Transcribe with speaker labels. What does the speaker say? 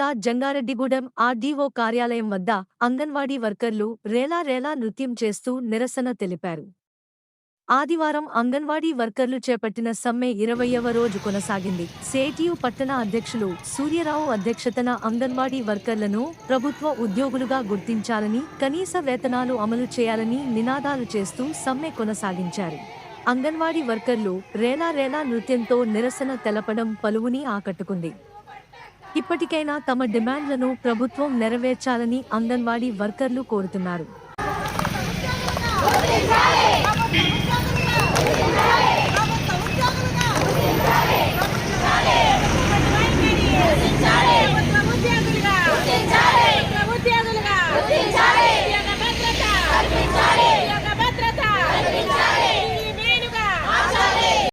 Speaker 1: జిల్లా జంగారెడ్డిగూడెం ఆర్డీఓ కార్యాలయం వద్ద అంగన్వాడీ వర్కర్లు రేలా రేలా నృత్యం చేస్తూ నిరసన తెలిపారు. ఆదివారం అంగన్వాడీ వర్కర్లు చేపట్టిన సమ్మె ఇరవయవ రోజు కొనసాగింది. సేటియు పట్టణ అధ్యక్షులు సూర్యరావు అధ్యక్షతన అంగన్వాడీ వర్కర్లను ప్రభుత్వ ఉద్యోగులుగా గుర్తించాలని కనీస వేతనాలు అమలు చేయాలని నినాదాలు చేస్తూ సమ్మె కొనసాగించారు. అంగన్వాడీ వర్కర్లు రేలా రేలా నృత్యంతో నిరసన తెలపడం పలువుని ఆకట్టుకుంది. ఇప్పటికైనా తమ డిమాండ్లను ప్రభుత్వం నెరవేర్చాలని అంగన్వాడీ వర్కర్లు కోరుతున్నారు.